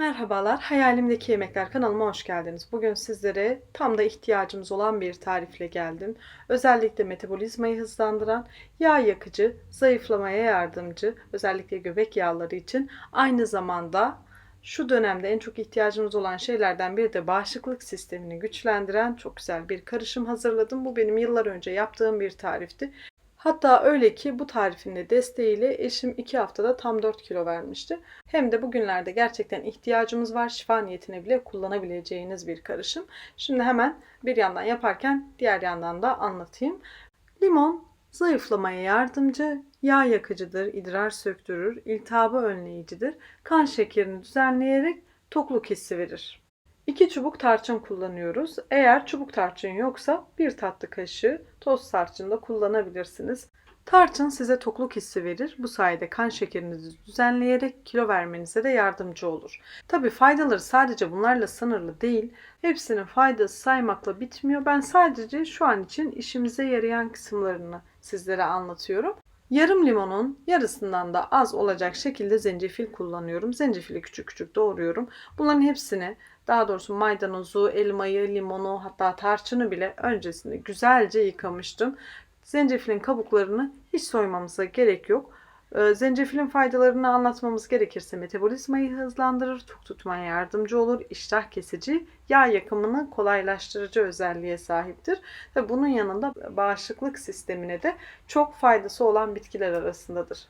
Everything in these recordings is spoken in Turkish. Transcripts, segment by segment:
Merhabalar, Hayalimdeki Yemekler kanalıma hoş geldiniz. Bugün sizlere tam da ihtiyacımız olan bir tarifle geldim. Özellikle metabolizmayı hızlandıran, yağ yakıcı, zayıflamaya yardımcı, özellikle göbek yağları için aynı zamanda şu dönemde en çok ihtiyacımız olan şeylerden biri de bağışıklık sistemini güçlendiren çok güzel bir karışım hazırladım. Bu benim yıllar önce yaptığım bir tarifti. Hatta öyle ki bu tarifin de desteğiyle eşim 2 haftada tam 4 kilo vermişti. Hem de bugünlerde gerçekten ihtiyacımız var. Şifa niyetine bile kullanabileceğiniz bir karışım. Şimdi hemen bir yandan yaparken diğer yandan da anlatayım. Limon zayıflamaya yardımcı, yağ yakıcıdır, idrar söktürür, iltihabı önleyicidir. Kan şekerini düzenleyerek tokluk hissi verir. 2 çubuk tarçın kullanıyoruz. Eğer çubuk tarçın yoksa bir tatlı kaşığı toz tarçın da kullanabilirsiniz. Tarçın size tokluk hissi verir. Bu sayede kan şekerinizi düzenleyerek kilo vermenize de yardımcı olur. Tabi faydaları sadece bunlarla sınırlı değil. Hepsinin faydası saymakla bitmiyor. Ben sadece şu an için işimize yarayan kısımlarını sizlere anlatıyorum. Yarım limonun yarısından da az olacak şekilde zencefil kullanıyorum. Zencefili küçük küçük doğruyorum. Bunların hepsini daha doğrusu maydanozu, elmayı, limonu hatta tarçını bile öncesinde güzelce yıkamıştım. Zencefilin kabuklarını hiç soymamıza gerek yok. Ee, zencefilin faydalarını anlatmamız gerekirse metabolizmayı hızlandırır, tok tutmaya yardımcı olur, iştah kesici, yağ yakımını kolaylaştırıcı özelliğe sahiptir. Ve bunun yanında bağışıklık sistemine de çok faydası olan bitkiler arasındadır.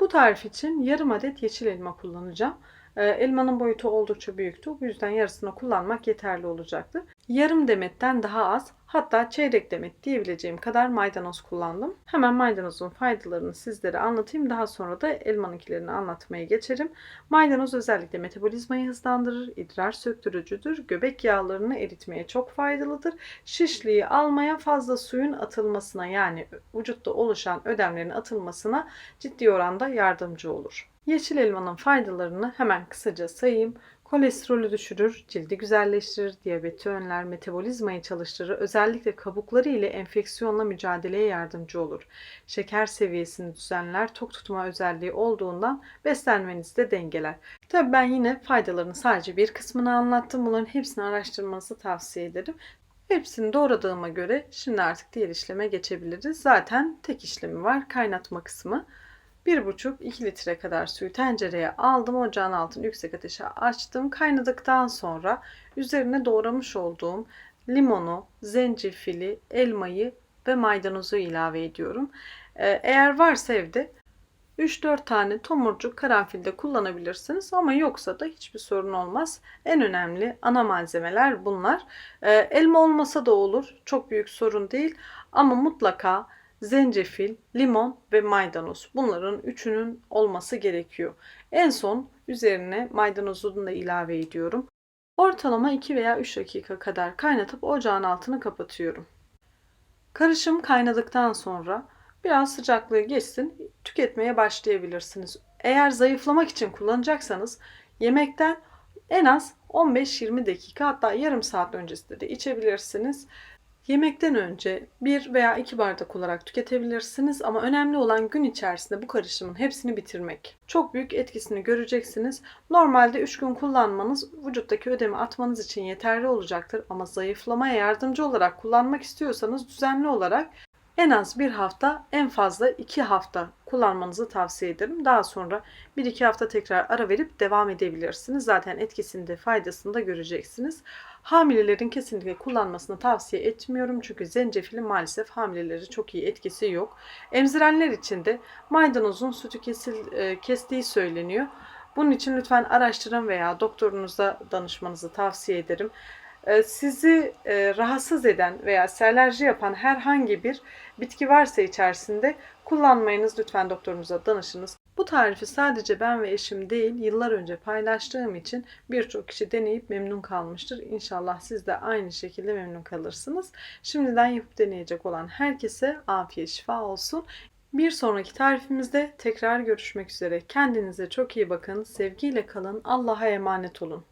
Bu tarif için yarım adet yeşil elma kullanacağım. Ee, elmanın boyutu oldukça büyüktü. Bu yüzden yarısını kullanmak yeterli olacaktı. Yarım demetten daha az hatta çeyrek demet diyebileceğim kadar maydanoz kullandım. Hemen maydanozun faydalarını sizlere anlatayım. Daha sonra da elmanınkilerini anlatmaya geçerim. Maydanoz özellikle metabolizmayı hızlandırır, idrar söktürücüdür, göbek yağlarını eritmeye çok faydalıdır. Şişliği almaya fazla suyun atılmasına yani vücutta oluşan ödemlerin atılmasına ciddi oranda yardımcı olur. Yeşil elmanın faydalarını hemen kısaca sayayım. Kolesterolü düşürür, cildi güzelleştirir, diyabeti önler, metabolizmayı çalıştırır, özellikle kabukları ile enfeksiyonla mücadeleye yardımcı olur. Şeker seviyesini düzenler, tok tutma özelliği olduğundan beslenmenizi de dengeler. Tabi ben yine faydalarını sadece bir kısmını anlattım. Bunların hepsini araştırmanızı tavsiye ederim. Hepsini doğradığıma göre şimdi artık diğer işleme geçebiliriz. Zaten tek işlemi var, kaynatma kısmı. 1,5-2 litre kadar suyu tencereye aldım. Ocağın altını yüksek ateşe açtım. Kaynadıktan sonra üzerine doğramış olduğum limonu, zencefili, elmayı ve maydanozu ilave ediyorum. Ee, eğer varsa evde 3-4 tane tomurcuk karanfilde kullanabilirsiniz ama yoksa da hiçbir sorun olmaz. En önemli ana malzemeler bunlar. Ee, elma olmasa da olur. Çok büyük sorun değil ama mutlaka zencefil, limon ve maydanoz. Bunların üçünün olması gerekiyor. En son üzerine maydanozunu da ilave ediyorum. Ortalama 2 veya 3 dakika kadar kaynatıp ocağın altını kapatıyorum. Karışım kaynadıktan sonra biraz sıcaklığı geçsin, tüketmeye başlayabilirsiniz. Eğer zayıflamak için kullanacaksanız yemekten en az 15-20 dakika hatta yarım saat öncesinde de içebilirsiniz. Yemekten önce bir veya iki bardak olarak tüketebilirsiniz ama önemli olan gün içerisinde bu karışımın hepsini bitirmek. Çok büyük etkisini göreceksiniz. Normalde 3 gün kullanmanız vücuttaki ödemi atmanız için yeterli olacaktır ama zayıflamaya yardımcı olarak kullanmak istiyorsanız düzenli olarak en az bir hafta en fazla iki hafta kullanmanızı tavsiye ederim. Daha sonra bir iki hafta tekrar ara verip devam edebilirsiniz. Zaten etkisini de faydasını da göreceksiniz. Hamilelerin kesinlikle kullanmasını tavsiye etmiyorum. Çünkü zencefilin maalesef hamileleri çok iyi etkisi yok. Emzirenler için de maydanozun sütü kesil, e, kestiği söyleniyor. Bunun için lütfen araştırın veya doktorunuza danışmanızı tavsiye ederim. E, sizi e, rahatsız eden veya alerji yapan herhangi bir bitki varsa içerisinde kullanmayınız. Lütfen doktorunuza danışınız. Bu tarifi sadece ben ve eşim değil, yıllar önce paylaştığım için birçok kişi deneyip memnun kalmıştır. İnşallah siz de aynı şekilde memnun kalırsınız. Şimdiden yapıp deneyecek olan herkese afiyet şifa olsun. Bir sonraki tarifimizde tekrar görüşmek üzere. Kendinize çok iyi bakın. Sevgiyle kalın. Allah'a emanet olun.